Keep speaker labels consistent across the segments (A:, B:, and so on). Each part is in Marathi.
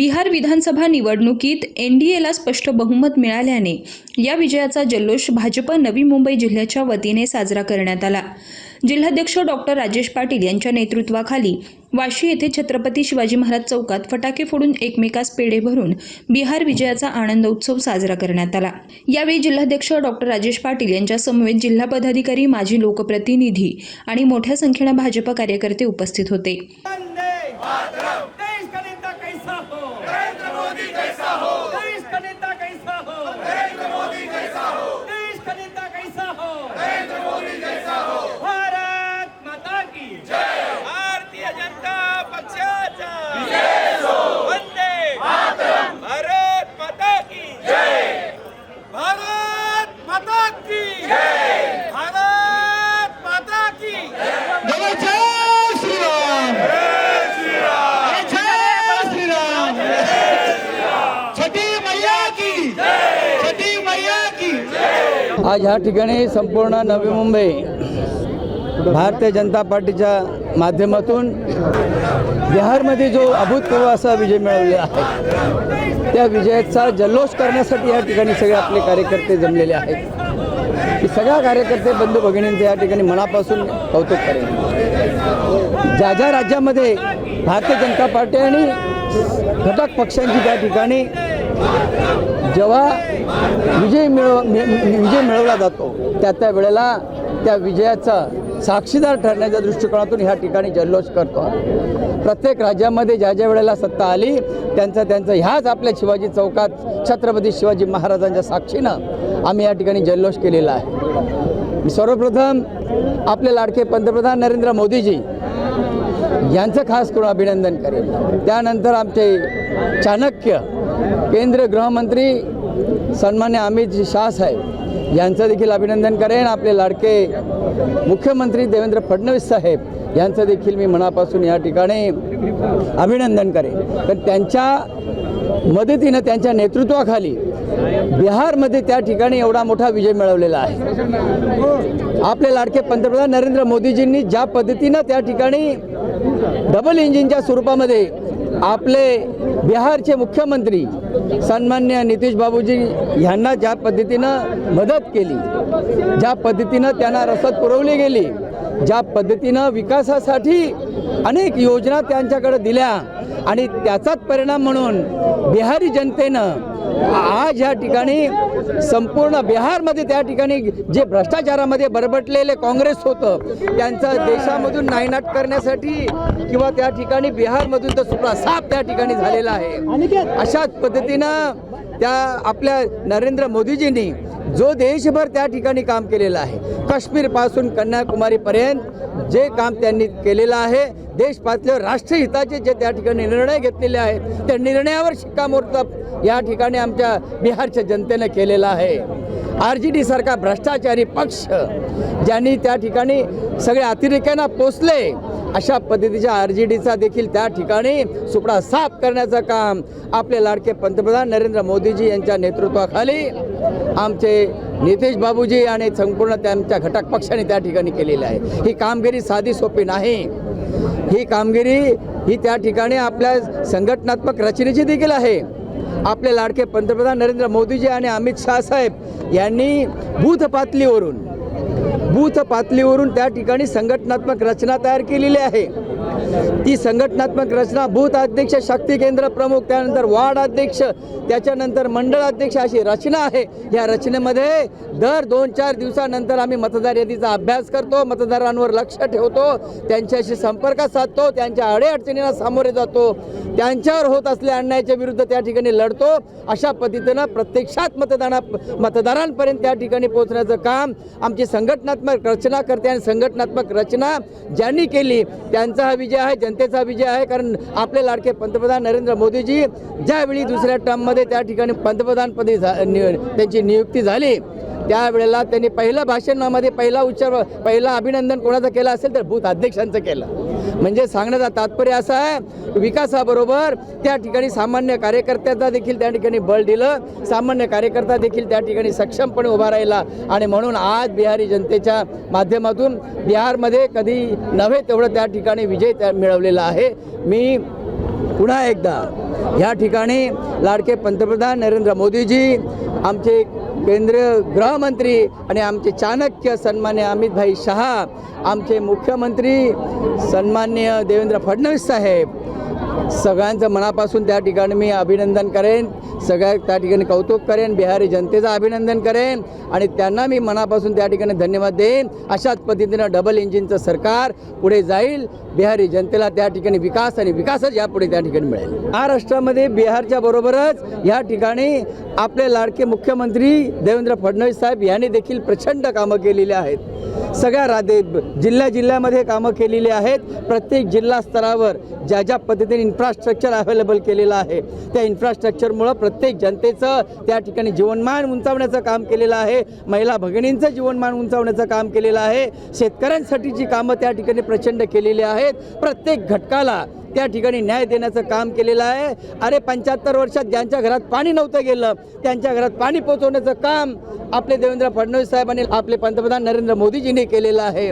A: बिहार विधानसभा निवडणुकीत एन डी एला स्पष्ट बहुमत मिळाल्याने या विजयाचा जल्लोष भाजप नवी मुंबई जिल्ह्याच्या वतीने साजरा करण्यात आला. जिल्हाध्यक्ष डॉक्टर राजेश पाटील यांच्या नेतृत्वाखाली वाशी येथे छत्रपती शिवाजी महाराज चौकात फटाके फोडून एकमेकास पेढे भरून बिहार विजयाचा आनंद उत्सव साजरा करण्यात आला. यावेळी जिल्हाध्यक्ष डॉक्टर राजेश पाटील यांच्या समवेत जिल्हा पदाधिकारी माजी लोकप्रतिनिधी आणि मोठ्या संख्येनं भाजप कार्यकर्ते उपस्थित होते
B: वंदे मातरम देश का नेता कैसा हो नरेंद्र मोदी कैसा हो देश का नेता कैसा हो नरेंद्र मोदी कैसा हो देश का नेता कैसा हो नरेंद्र मोदी कैसा हो भारत माता की जय भारतीय जनता पक्षाचा वंदे मातरम भारत माता की जय भारत माता की जय भारत माता की
C: जय जय श्रीराम जय श्रीराम छठी मैया की छठी मैया की
D: आज ह्या ठिकाणी संपूर्ण नवी मुंबई भारतीय जनता पार्टीच्या माध्यमातून बिहारमध्ये जो अभूतपूर्व असा विजय मिळवलेला आहे त्या विजयाचा जल्लोष करण्यासाठी या ठिकाणी सगळे आपले कार्यकर्ते जमलेले आहेत. की सगळ्या कार्यकर्ते बंधू भगिनींचे या ठिकाणी मनापासून कौतुक करेन. ज्या ज्या राज्यामध्ये भारतीय जनता पार्टी आणि घटक पक्षांची त्या ठिकाणी जेव्हा विजय मिळव विजय मिळवला जातो त्या त्या वेळेला त्या विजयाचा साक्षीदार ठरण्याच्या दृष्टिकोनातून ह्या ठिकाणी जल्लोष करतो. प्रत्येक राज्यामध्ये ज्या ज्या वेळेला सत्ता आली त्यांचं त्यांचं ह्याच आपल्या शिवाजी चौकात छत्रपती शिवाजी महाराजांच्या साक्षीनं आम्ही या ठिकाणी जल्लोष केलेला आहे. सर्वप्रथम आपले लाडके पंतप्रधान नरेंद्र मोदीजी यांचं खास करून अभिनंदन करेन त्यानंतर आमचे चाणक्य केंद्र गृहमंत्री सन्मान्य अमित शाह साहेब यांचं देखील अभिनंदन करेन. आपले लाडके मुख्यमंत्री देवेंद्र फडणवीस साहेब यांचं देखील मी मनापासून या ठिकाणी अभिनंदन करेन. तर त्यांच्या मदतीनं त्यांच्या नेतृत्वाखाली बिहारमध्ये त्या ठिकाणी एवढा मोठा विजय मिळवलेला आहे. आपले लाडके पंतप्रधान नरेंद्र मोदीजींनी ज्या पद्धतीनं त्या ठिकाणी डबल इंजिनच्या स्वरूपामध्ये आपले बिहारचे मुख्यमंत्री सन्मान्य नितीश बाबूजी यांना ज्या पद्धतीनं मदत केली ज्या पद्धतीनं त्यांना रसद पुरवली गेली ज्या पद्धतीनं विकासासाठी अनेक योजना त्यांच्याकडे दिल्या आणि त्याचाच परिणाम म्हणून बिहारी जनतेनं आज या ठिकाणी संपूर्ण बिहारमध्ये त्या ठिकाणी जे भ्रष्टाचारामध्ये बरबटलेले काँग्रेस होतं त्यांचा देशामधून नायनाट करण्यासाठी किंवा त्या ठिकाणी बिहारमधून तर सुद्धा साप त्या ठिकाणी झालेला आहे. अशाच पद्धतीनं त्या आपल्या नरेंद्र मोदीजींनी जो देशभर त्या ठिकाणी काम केलेलं आहे काश्मीरपासून कन्याकुमारीपर्यंत जे काम त्यांनी केलेलं आहे देश पातळीवर राष्ट्रहिताचे जे त्या ठिकाणी निर्णय घेतलेले आहेत त्या निर्णयावर शिक्कामोर्तब या ठिकाणी आमच्या बिहारच्या जनतेनं केलेला आहे. आर जी डी सारखा भ्रष्टाचारी पक्ष ज्यांनी त्या ठिकाणी सगळ्या अतिरेक्यांना पोचले अशा पद्धतीच्या आर जी डीचा देखील त्या ठिकाणी सुपडा साफ करण्याचं काम आपले लाडके पंतप्रधान नरेंद्र मोदीजी यांच्या नेतृत्वाखाली आमचे नितेश बाबूजी आणि संपूर्ण त्यांच्या घटक पक्षाने त्या ठिकाणी केलेली आहे. ही कामगिरी साधी सोपी नाही. ही कामगिरी ही त्या ठिकाणी आपल्या संघटनात्मक रचनेची देखील आहे. आपले लाडके पंतप्रधान नरेंद्र मोदीजी आणि अमित शाह साहेब यांनी बूथ पातळीवरून बूथ पातळीवरून त्या ठिकाणी संघटनात्मक रचना तयार केलेली आहे. ती संघटनात्मक रचना बूथ अध्यक्ष शक्ती केंद्र प्रमुख त्यानंतर वार्ड अध्यक्ष त्याच्यानंतर मंडळ अध्यक्ष अशी रचना आहे. या रचनेमध्ये दर दोन चार दिवसानंतर आम्ही मतदार यादीचा अभ्यास करतो मतदारांवर लक्ष ठेवतो त्यांच्याशी संपर्क साधतो त्यांच्या अडीअडचणींना सामोरे जातो त्यांच्यावर होत असलेल्या अन्यायाच्या विरुद्ध त्या ठिकाणी लढतो. अशा पद्धतीनं प्रत्यक्षात मतदाना मतदारांपर्यंत त्या ठिकाणी पोहोचण्याचं काम आमची संघटनात्मक रचना करते आणि संघटनात्मक रचना ज्यांनी केली त्यांचा हा विजय आहे जनतेचा विजय आहे कारण आपले लाडके पंतप्रधान नरेंद्र मोदीजी ज्यावेळी दुसऱ्या टर्ममध्ये त्या ठिकाणी पंतप्रधानपदी झा त्यांची नियुक्ती झाली त्यावेळेला त्यांनी पहिलं भाषणामध्ये पहिला उच्चार पहिला अभिनंदन कोणाचं केलं असेल तर बूथ अध्यक्षांचं केलं. म्हणजे सांगण्याचा तात्पर्य असा आहे विकासाबरोबर त्या ठिकाणी सामान्य कार्यकर्त्याचा देखील त्या ठिकाणी बळ दिलं सामान्य कार्यकर्ता देखील त्या ठिकाणी सक्षमपणे उभा राहिला. आणि म्हणून आज बिहारी जनतेच्या माध्यमातून बिहारमध्ये कधी नव्हे तेवढं त्या ठिकाणी विजय त्या मिळवलेला आहे. मी पुन्हा एकदा ह्या ठिकाणी लाडके पंतप्रधान नरेंद्र मोदीजी आमचे केंद्रीय गृहमंत्री आणि आमचे चाणक्य सन्मान्य अमितभाई शहा आमचे मुख्यमंत्री सन्मान्य देवेंद्र फडणवीस साहेब. सगळ्यांचं मनापासून त्या ठिकाणी मी अभिनंदन करेन. सगळ्या त्या ठिकाणी कौतुक करेन बिहारी जनतेचं अभिनंदन करेन आणि त्यांना मी मनापासून त्या ठिकाणी धन्यवाद देईन. अशाच पद्धतीनं डबल इंजिनचं सरकार पुढे जाईल. बिहारी जनतेला त्या ठिकाणी विकास आणि विकासच यापुढे त्या ठिकाणी मिळेल. महाराष्ट्रामध्ये बिहारच्या बरोबरच या ठिकाणी आपले लाडके मुख्यमंत्री देवेंद्र फडणवीस साहेब यांनी देखील प्रचंड कामं केलेली आहेत. सगळ्या राधे जिल्ह्या जिल्ह्यामध्ये कामं केलेली आहेत. प्रत्येक जिल्हा स्तरावर ज्या ज्या पद्धतीने इन्फ्रास्ट्रक्चर अवेलेबल केलेलं आहे त्या इन्फ्रास्ट्रक्चरमुळं प्रत्येक प्रत्येक जनतेचं त्या ठिकाणी जीवनमान उंचावण्याचं काम केलेलं आहे. महिला भगिनींचं जीवनमान उंचावण्याचं काम केलेलं आहे. शेतकऱ्यांसाठीची कामं त्या ठिकाणी प्रचंड केलेली आहेत. प्रत्येक घटकाला त्या ठिकाणी न्याय देण्याचं काम केलेलं आहे. अरे पंच्याहत्तर वर्षात ज्यांच्या घरात पाणी नव्हतं गेलं त्यांच्या घरात पाणी पोहोचवण्याचं काम आपले देवेंद्र फडणवीस साहेबांनी आपले पंतप्रधान नरेंद्र मोदीजींनी केलेलं आहे.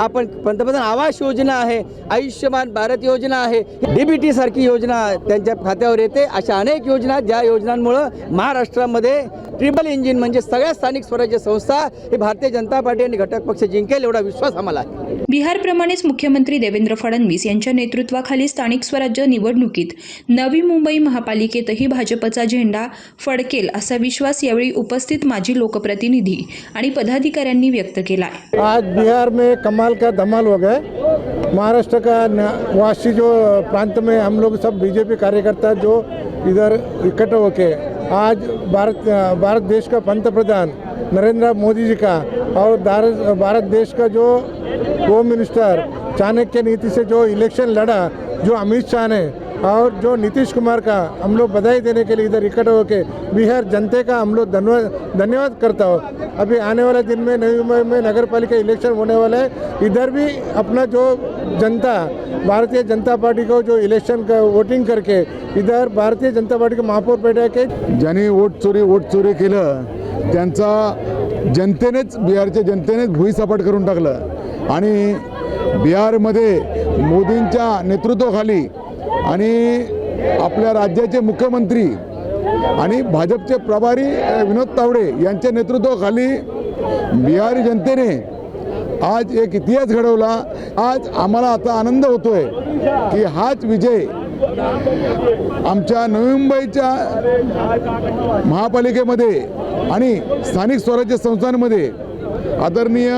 D: आपण पंतप्रधान आवास योजना आहे आयुष्यमान भारत योजना आहे डी बी सारखी योजना त्यांच्या खात्यावर येते. अशा अनेक योजना ज्या योजनांमुळं महाराष्ट्रामध्ये ट्रिपल इंजिन म्हणजे सगळ्या स्थानिक स्वराज्य संस्था ही भारतीय जनता पार्टी आणि घटक पक्ष जिंकेल एवढा विश्वास आम्हाला आहे.
A: बिहारप्रमाणेच मुख्यमंत्री देवेंद्र फडणवीस यांच्या नेतृत्वाखाली स्थानिक स्वराज्य निवडणुकीत नवी मुंबई महापालिकेतही भाजपचा झेंडा फडकेल असा विश्वास यावेळी उपस्थित माजी लोकप्रतिनिधी आणि पदाधिकाऱ्यांनी व्यक्त केला
E: आज बिहार में कमाल का धमाल हो गया महाराष्ट्र का न- वासी जो प्रांत में हम लोग सब बीजेपी कार्यकर्ता जो इधर इकट्ठे होके आज भारत भारत देश का पंतप्रधान नरेंद्र मोदी जी का और भारत भारत देश का जो होम मिनिस्टर चाणक्य नीति से जो इलेक्शन लड़ा जो अमित शाह ने और जो नीतीश कुमार का हम लोग बधाई देने के लिए इधर इकट्ठे होकर बिहार जनता का हम लोग धन्यवाद धन्यवाद करता हो। अभी आने वाले दिन में नई मुंबई में नगर पालिका इलेक्शन होने वाला है। इधर भी अपना जो जनता भारतीय जनता पार्टी को जो इलेक्शन का वोटिंग करके इधर भारतीय जनता पार्टी के महापौर बैठा के
F: ज्यांनी वोट चोरी वोट चोरी केलं त्यांचा जनतेनेच बिहारच्या जनतेनेच भुईसपाट करून टाकलं. आणि बिहारमध्ये मोदींच्या नेतृत्वाखाली आणि आपल्या राज्याचे मुख्यमंत्री आणि भाजपचे प्रभारी विनोद तावडे यांच्या नेतृत्वाखाली बिहारी जनतेने आज एक इतिहास घडवला. आज आम्हाला आता आनंद होतोय की हाच विजय आमच्या नवी मुंबईच्या महापालिकेमध्ये आणि स्थानिक स्वराज्य संस्थांमध्ये आदरणीय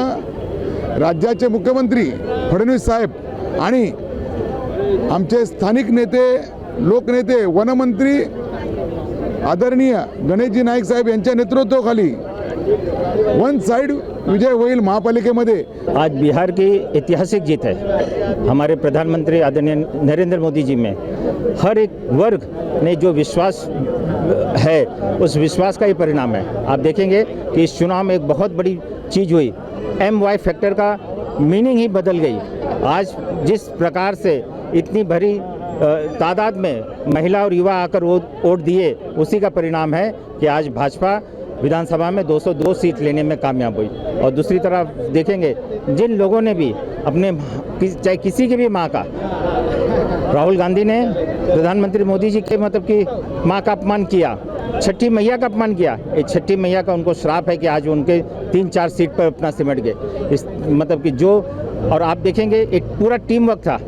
F: राज्याचे मुख्यमंत्री फडणवीस साहेब आणि आमचे स्थानिक नेते लोकनेते वनमंत्री आदरणीय गणेशजी नाईक साहेब यांच्या नेतृत्वाखाली वन साइड विजय होईल महापालिकेमध्ये.
G: आज बिहार की ऐतिहासिक जीत है. हमारे प्रधानमंत्री आदरणीय नरेंद्र मोदी जी में हर एक वर्ग ने जो विश्वास है उस विश्वास का ही परिणाम है। आप देखेंगे कि इस चुनाव में एक बहुत बड़ी चीज़ हुई। एम वाई फैक्टर का मीनिंग ही बदल गई। आज जिस प्रकार से इतनी भरी तादाद में महिला और युवा आकर वोट दिए, उसी का परिणाम है कि आज भाजपा विधानसभा में 202 सीट लेने में कामयाब हुई। और दूसरी तरफ़ देखेंगे, जिन लोगों ने भी अपने चाहे किसी की भी माँ का, राहुल गांधी ने प्रधानमंत्री मोदी जी के मतलब कि माँ का अपमान किया छठी मैया का अपमान किया। ये छठी मैया का उनको श्राप है कि आज उनके तीन चार सीट पर अपना सिमट गए। इस मतलब कि जो और आप देखेंगे, एक पूरा टीम वर्क था।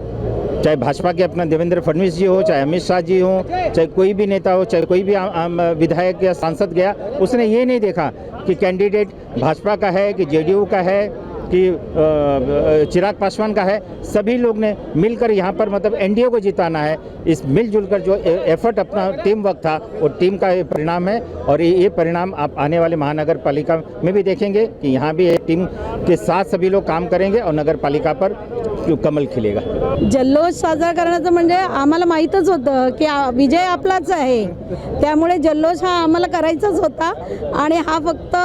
G: चाहे भाजपा के अपना देवेंद्र फडणवीस जी हो, चाहे अमित शाह जी हो, चाहे कोई भी नेता हो, चाहे कोई भी आम- आम विधायक या सांसद गया, उसने ये नहीं देखा कि कैंडिडेट भाजपा का है, कि जेडीयू का है कि चिराग पासवान का है, सभी लोग ने मिलकर यहाँ पर मतलब एनडीए को जिताना है। इस मिलजुल कर जो एफर्ट अपना टीम वर्क था, वो टीम का ये परिणाम है और ये परिणाम आप आने वाले महानगर पालिका में भी देखेंगे कि यहाँ भी एक टीम के साथ सभी लोग काम करेंगे और नगर पालिका पर कमल खिलेगा।
H: जल्लोष साजरा करण्याचं म्हणजे आम्हाला माहीतच होतं विजय आहे. त्यामुळे जल्लोष हा आम्हाला करायचाच होता. हा फक्त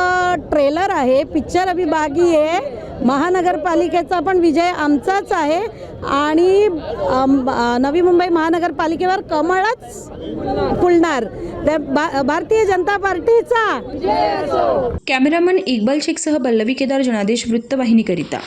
H: ट्रेलर आहे पिक्चर अभी बागी आहे. महानगरपालिकेचा पण विजय आमचाच आहे. आणि नवी मुंबई महानगरपालिकेवर कमळच फुलणार. त्या भा- भारतीय जनता पार्टीचा.
A: कॅमेरामन इक्बाल शेखसह पल्लवी केदार जनादेश वृत्तवाहिनीकरिता.